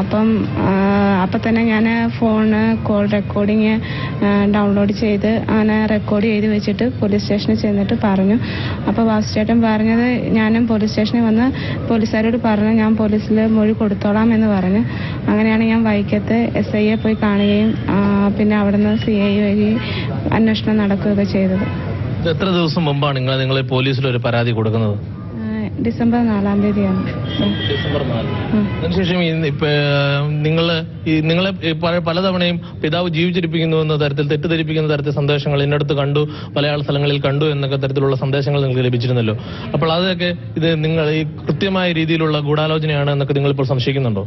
അപ്പം അപ്പം തന്നെ ഞാൻ ഫോണ് കോൾ റെക്കോർഡിങ് ഡൗൺലോഡ് ചെയ്ത് അങ്ങനെ റെക്കോർഡ് ചെയ്ത് വെച്ചിട്ട് പോലീസ് സ്റ്റേഷനിൽ ചെന്നിട്ട് പറഞ്ഞു. അപ്പോൾ വാസുചേട്ടൻ പറഞ്ഞത് ഞാനും പോലീസ് സ്റ്റേഷനിൽ വന്ന് പോലീസുകാരോട് പറഞ്ഞു ഞാൻ പോലീസിൽ മൊഴി കൊടുത്തോളാം എന്ന് പറഞ്ഞു. അങ്ങനെയാണ് ഞാൻ വൈക്കത്ത് എസ് ഐയെ പോയി കാണുകയും പിന്നെ അവിടുന്ന് സി ഐ വഴി അന്വേഷണം നടക്കുകയൊക്കെ ചെയ്തത്. എത്ര ദിവസം മുമ്പാണ് നിങ്ങൾ പോലീസിൽ ഒരു പരാതി കൊടുക്കുന്നത്? ഡിസംബർ നാലാം തീയതിയാണ്. ഡിസംബർ നാല്. അതിനുശേഷം നിങ്ങൾ ഈ നിങ്ങളെ പലതവണയും പിതാവ് ജീവിച്ചിരിപ്പിക്കുന്നു എന്ന തരത്തിൽ തെറ്റിദ്ധരിപ്പിക്കുന്ന തരത്തിൽ സന്ദേശങ്ങൾ എന്നടുത്ത് കണ്ടു മലയാള സ്ഥലങ്ങളിൽ കണ്ടു എന്നൊക്കെ തരത്തിലുള്ള സന്ദേശങ്ങൾ നിങ്ങൾക്ക് ലഭിച്ചിരുന്നല്ലോ അപ്പോൾ അതൊക്കെ ഇത് നിങ്ങൾ ഈ കൃത്യമായ രീതിയിലുള്ള ഗൂഢാലോചനയാണ് എന്നൊക്കെ നിങ്ങൾ ഇപ്പോൾ സംശയിക്കുന്നുണ്ടോ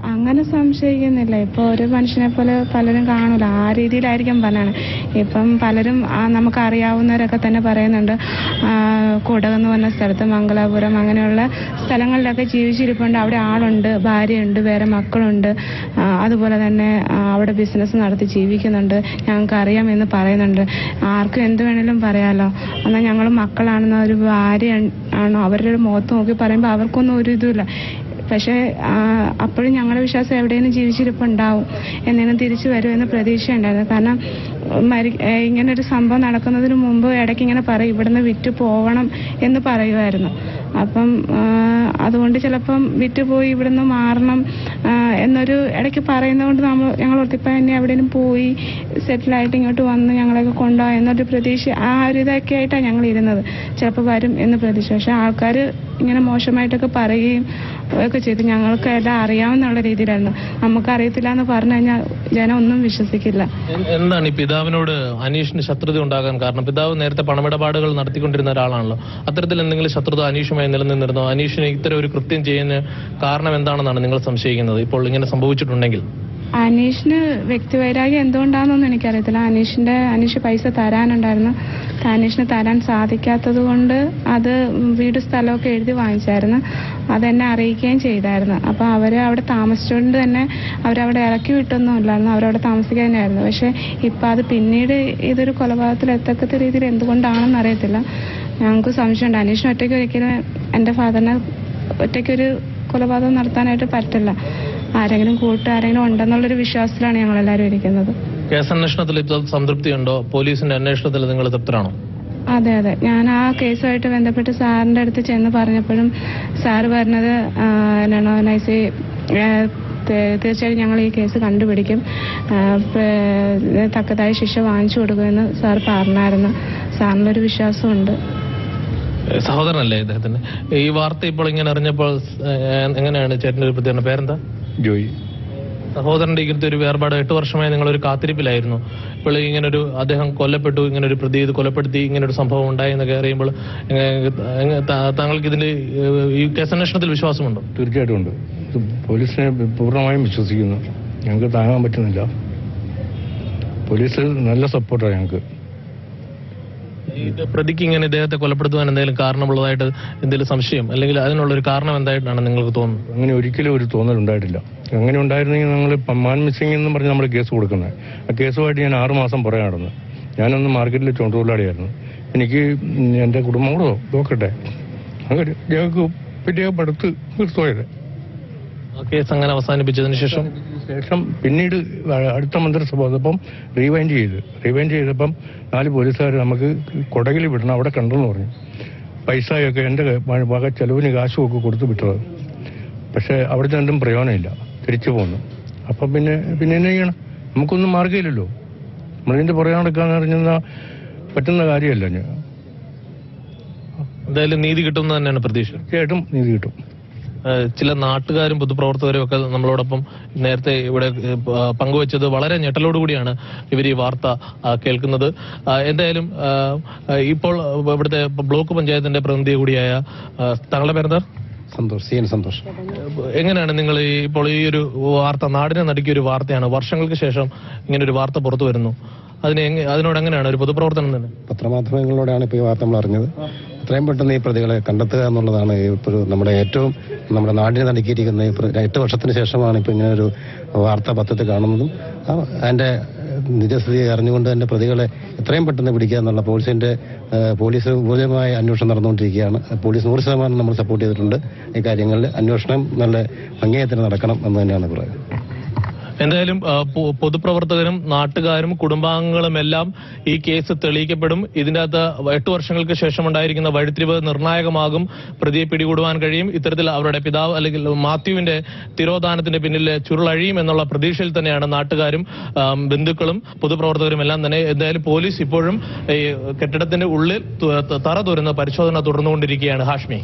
അങ്ങനെ സംശയിക്കുന്നില്ല. ഇപ്പൊ ഒരു മനുഷ്യനെ പോലെ പലരും കാണൂല. ആ രീതിയിലായിരിക്കും പറയണത് ഇപ്പം പലരും നമുക്ക് അറിയാവുന്നവരൊക്കെ തന്നെ പറയുന്നുണ്ട്. ആ, കുടക് എന്ന് പറഞ്ഞ സ്ഥലത്ത് മംഗലാപുരം അങ്ങനെയുള്ള സ്ഥലങ്ങളിലൊക്കെ ജീവിച്ചിരിപ്പുണ്ട്. അവിടെ ആളുണ്ട് ഭാര്യയുണ്ട് വേറെ മക്കളുണ്ട്. അതുപോലെ തന്നെ അവിടെ ബിസിനസ് നടത്തി ജീവിക്കുന്നുണ്ട്. ഞങ്ങൾക്ക് അറിയാം എന്ന് പറയുന്നുണ്ട്. ആർക്കും എന്ത് വേണേലും പറയാലോ. എന്നാൽ ഞങ്ങൾ മക്കളാണെന്ന് ഒരു ഭാര്യ ആണോ അവരുടെ ഒരു മുഖത്ത് നോക്കി പറയുമ്പോൾ അവർക്കൊന്നും ഒരു ഇതുമില്ല. പക്ഷേ അപ്പോഴും ഞങ്ങളുടെ വിശ്വാസം എവിടെയെങ്കിലും ജീവിച്ചിരിപ്പുണ്ടാവും എന്തെങ്കിലും തിരിച്ചു വരുമെന്ന് പ്രതീക്ഷയുണ്ടായിരുന്നു. കാരണം മരി ഇങ്ങനൊരു സംഭവം നടക്കുന്നതിന് മുമ്പ് ഇടയ്ക്ക് ഇങ്ങനെ പറയും ഇവിടുന്ന് വിറ്റ് പോവണം എന്ന് പറയുമായിരുന്നു. അപ്പം അതുകൊണ്ട് ചിലപ്പം വിറ്റ് പോയി ഇവിടുന്ന് മാറണം എന്നൊരു ഇടയ്ക്ക് പറയുന്നത് കൊണ്ട് നമ്മൾ ഞങ്ങൾ ഓർത്തിപ്പം തന്നെ എവിടെയെങ്കിലും പോയി സെറ്റിലായിട്ട് ഇങ്ങോട്ട് വന്ന് ഞങ്ങളെയൊക്കെ കൊണ്ടുപോകാം എന്നൊരു പ്രതീക്ഷ ആ ഒരു ഇതൊക്കെ ആയിട്ടാണ് ഞങ്ങൾ ഇരുന്നത് ചിലപ്പോൾ വരും എന്ന് പ്രതീക്ഷ. പക്ഷെ ആൾക്കാർ ഇങ്ങനെ മോശമായിട്ടൊക്കെ പറയുകയും ഒക്കെ ചെയ്ത്. ഞങ്ങൾക്ക് എല്ലാം അറിയാമെന്നുള്ള രീതിയിലായിരുന്നു. നമുക്ക് അറിയത്തില്ല എന്ന് പറഞ്ഞു കഴിഞ്ഞാൽ ജനം ഒന്നും വിശ്വസിക്കില്ല. എന്താണ് ഈ പിതാവിനോട് അനീഷിന് ശത്രുത ഉണ്ടാകാൻ കാരണം? പിതാവ് നേരത്തെ പണമിടപാടുകൾ നടത്തിക്കൊണ്ടിരുന്ന ഒരാളാണല്ലോ. അത്തരത്തിൽ എന്തെങ്കിലും ശത്രുത അനീഷുമായി നിലനിന്നിരുന്നോ? അനീഷിന് ഇത്തരം ഒരു കൃത്യം ചെയ്യുന്ന കാരണം എന്താണെന്നാണ് നിങ്ങൾ സംശയിക്കുന്നത്? ഇപ്പോൾ ഇങ്ങനെ സംഭവിച്ചിട്ടുണ്ടെങ്കിൽ. അനീഷിന് വ്യക്തിവൈരാഗ്യം എന്തുകൊണ്ടാണെന്നൊന്നും എനിക്കറിയത്തില്ല. അനീഷിന്റെ അനീഷ് പൈസ തരാനുണ്ടായിരുന്നു. അനീഷിന് തരാൻ സാധിക്കാത്തത് കൊണ്ട് അത് വീട് സ്ഥലമൊക്കെ എഴുതി വാങ്ങിച്ചായിരുന്നു. അതെന്നെ അറിയിക്കുകയും ചെയ്തായിരുന്നു. അപ്പോൾ അവർ അവിടെ താമസിച്ചുകൊണ്ട് തന്നെ അവരവിടെ ഇറക്കി വിട്ടൊന്നും ഇല്ലായിരുന്നു. അവരവിടെ താമസിക്കാൻ തന്നെയായിരുന്നു. പക്ഷേ ഇപ്പം അത് പിന്നീട് ഇതൊരു കൊലപാതകത്തിൽ എത്തക്കത്ത രീതിയിൽ എന്തുകൊണ്ടാണെന്ന് അറിയത്തില്ല. ഞങ്ങൾക്ക് സംശയമുണ്ട്. അനീഷിന് ഒറ്റയ്ക്ക് ഒരിക്കലും എന്റെ ഫാദറിനെ ഒറ്റയ്ക്കൊരു കൊലപാതകം നടത്താനായിട്ട് പറ്റില്ല. ആരെങ്കിലും കൂട്ടുകാരെങ്കിലും ഉണ്ടെന്നുള്ളൊരു വിശ്വാസത്തിലാണ് ഞങ്ങൾ എല്ലാവരും ഇരിക്കുന്നത്. കേസന്വേഷണത്തിൽ സംതൃപ്തിയുണ്ടോ? പോലീസിന്റെ അന്വേഷണത്തിൽ നിങ്ങൾ തൃപ്തരാണോ? അതെ അതെ. ഞാൻ ആ കേസുമായിട്ട് ബന്ധപ്പെട്ട് സാറിന്റെ അടുത്ത് ചെന്ന് പറഞ്ഞപ്പോഴും സാറ് പറഞ്ഞത് എന്നാണോ തീർച്ചയായും ഞങ്ങൾ ഈ കേസ് കണ്ടുപിടിക്കും. തക്കതായ ശിക്ഷ വാങ്ങിച്ചു കൊടുക്കുമെന്ന് സാർ പറഞ്ഞായിരുന്നു. സാറിനൊരു വിശ്വാസമുണ്ട്. സഹോദരനല്ലേ ഇദ്ദേഹത്തിന്? ഈ വാർത്ത ഇപ്പോൾ ഇങ്ങനെ അറിഞ്ഞപ്പോൾ എങ്ങനെയാണ് ചേട്ടന്റെ ഒരു പ്രതികരണം? പേരെന്താ? ജോയി. സഹോദരന്റെ ഇങ്ങനത്തെ ഒരു വേർപാട് എട്ട് വർഷമായി നിങ്ങൾ ഒരു കാത്തിരിപ്പിലായിരുന്നു. ഇപ്പോൾ ഇങ്ങനെ ഒരു അദ്ദേഹം കൊല്ലപ്പെട്ടു ഇങ്ങനെ ഒരു പ്രതി ഇത് കൊലപ്പെടുത്തി ഇങ്ങനെ ഒരു സംഭവം ഉണ്ടായി എന്നൊക്കെ അറിയുമ്പോൾ താങ്കൾക്ക് ഇതിൽ ഈ കേസന്വേഷണത്തിൽ വിശ്വാസമുണ്ടോ? തീർച്ചയായിട്ടും ഉണ്ട്. പോലീസിനെ പൂർണമായും വിശ്വസിക്കുന്നു. ഞങ്ങൾക്ക് താങ്ങാൻ പറ്റുന്നില്ല. പോലീസ് നല്ല സപ്പോർട്ടാണ് ഞങ്ങൾക്ക്. ഇത് പ്രതിക്ക് ഇങ്ങനെ ഇദ്ദേഹത്തെ കൊലപ്പെടുത്തുവാൻ എന്തെങ്കിലും കാരണമുള്ളതായിട്ട് എന്തെങ്കിലും സംശയം? അല്ലെങ്കിൽ അതിനുള്ള ഒരു കാരണം എന്തായിട്ടാണ് നിങ്ങൾക്ക് തോന്നുന്നത്? അങ്ങനെ ഒരിക്കലും ഒരു തോന്നൽ ഉണ്ടായിട്ടില്ല. അങ്ങനെ ഉണ്ടായിരുന്നെങ്കിൽ ഞങ്ങൾ പമ്മാൻ മിസ്സിംഗ് എന്ന് പറഞ്ഞ് നമ്മൾ കേസ് കൊടുക്കുന്നത് ആ കേസുമായിട്ട് ഞാൻ ആറ് മാസം പുറകെ നടന്നു. ഞാനന്ന് മാർക്കറ്റിൽ ചുമട്ടുതൊഴിലാളിയായിരുന്നു എനിക്ക് എന്റെ കുടുംബം കൂടെ നോക്കട്ടെ. അങ്ങനെ ഞങ്ങൾക്ക് പിന്നെ പടുത്ത് നിർത്തുപോയത് ആ കേസ് അങ്ങനെ അവസാനിപ്പിച്ചതിന് ശേഷം? ശേഷം പിന്നീട് അടുത്ത മന്ത്രിസഭ വന്നപ്പം റീവൈൻഡ് ചെയ്ത്. റീവൈൻഡ് ചെയ്തപ്പം നാല് പോലീസുകാർ നമുക്ക് കൊടകിൽ വിടണം അവിടെ കണ്ടെന്ന് പറഞ്ഞു. പൈസയൊക്കെ എന്റെ വക ചെലവിന് കാശും ഒക്കെ കൊടുത്തു വിട്ടത്. പക്ഷേ അവിടുത്തെ എന്തും പ്രയോജനമില്ല. തിരിച്ചു പോന്നു. അപ്പം പിന്നെ പിന്നെ എന്നെ ചെയ്യണം? നമുക്കൊന്നും മാർഗമില്ലല്ലോ. നമ്മളിതിന്റെ പുറകെ നടക്കാന്ന് പറഞ്ഞാൽ പറ്റുന്ന കാര്യമല്ല ഞാൻ. എന്തായാലും നീതി കിട്ടുമെന്ന് തന്നെയാണ് പ്രതീക്ഷ. തീർച്ചയായിട്ടും നീതി കിട്ടും. ചില നാട്ടുകാരും പൊതുപ്രവർത്തകരും ഒക്കെ നമ്മളോടൊപ്പം നേരത്തെ ഇവിടെ പങ്കുവച്ചത് വളരെ ഞെട്ടലോടുകൂടിയാണ് ഇവർ ഈ വാർത്ത കേൾക്കുന്നത്. എന്തായാലും ഇപ്പോൾ ഇവിടുത്തെ ബ്ലോക്ക് പഞ്ചായത്തിന്റെ പ്രതിനിധി കൂടിയായ താങ്കളുടെ പേരെന്താ? Santhosh C N Santhosh. എങ്ങനെയാണ് നിങ്ങൾ ഇപ്പോൾ ഈ ഒരു വാർത്ത നാടിനെ നടുക്കിയ ഒരു വാർത്തയാണ് വർഷങ്ങൾക്ക് ശേഷം ഇങ്ങനെ ഒരു വാർത്ത പുറത്തു വരുന്നു. അതിനെ അതിനോട് എങ്ങനെയാണ് ഒരു പൊതുപ്രവർത്തനം തന്നെ? പത്രമാധ്യമങ്ങളിലൂടെയാണ് ഇപ്പോൾ ഈ വാർത്ത നമ്മൾ അറിഞ്ഞത്. എത്രയും പെട്ടെന്ന് ഈ പ്രതികളെ കണ്ടെത്തുക എന്നുള്ളതാണ് ഇപ്പോൾ നമ്മുടെ ഏറ്റവും നമ്മുടെ നാടിനെ നടുക്കിയിരിക്കുന്ന എട്ട് വർഷത്തിന് ശേഷമാണ് ഇപ്പോൾ ഇങ്ങനെ ഒരു വാർത്താ പത്രത്തിൽ കാണുന്നതും. അതിന്റെ നിജസ്ഥിതി അറിഞ്ഞുകൊണ്ട് തന്നെ പ്രതികളെ എത്രയും പെട്ടെന്ന് പിടിക്കുക എന്നുള്ള പോലീസിന്റെ പോലീസ് ഊർജമായ അന്വേഷണം നടന്നുകൊണ്ടിരിക്കുകയാണ്. പോലീസ് നൂറ് ശതമാനം നമ്മൾ സപ്പോർട്ട് ചെയ്തിട്ടുണ്ട്. ഈ കാര്യങ്ങളിൽ അന്വേഷണം നല്ല ഭംഗിയായി നടക്കണം എന്ന് തന്നെയാണ് പറയുന്നത് എന്തായാലും പൊതുപ്രവർത്തകരും നാട്ടുകാരും കുടുംബാംഗങ്ങളും എല്ലാം ഈ കേസ് തെളിയിക്കപ്പെടും. ഇതിന്റെ അകത്ത് എട്ട് വർഷങ്ങൾക്ക് ശേഷം ഉണ്ടായിരിക്കുന്ന വഴിത്തിരിവ് നിർണായകമാകും. പ്രതിയെ പിടികൂടുവാൻ കഴിയും. ഇത്തരത്തിൽ അവരുടെ പിതാവ് അല്ലെങ്കിൽ മാത്യുവിന്റെ തിരോധാനത്തിന്റെ പിന്നിൽ ചുരുളഴിയും എന്നുള്ള പ്രതീക്ഷയിൽ തന്നെയാണ് നാട്ടുകാരും ബന്ധുക്കളും പൊതുപ്രവർത്തകരും എല്ലാം തന്നെ. എന്തായാലും പോലീസ് ഇപ്പോഴും കെട്ടിടത്തിന്റെ ഉള്ളിൽ തറ തുരുന്ന പരിശോധന തുടർന്നുകൊണ്ടിരിക്കുകയാണ്. ഹാഷ്മി.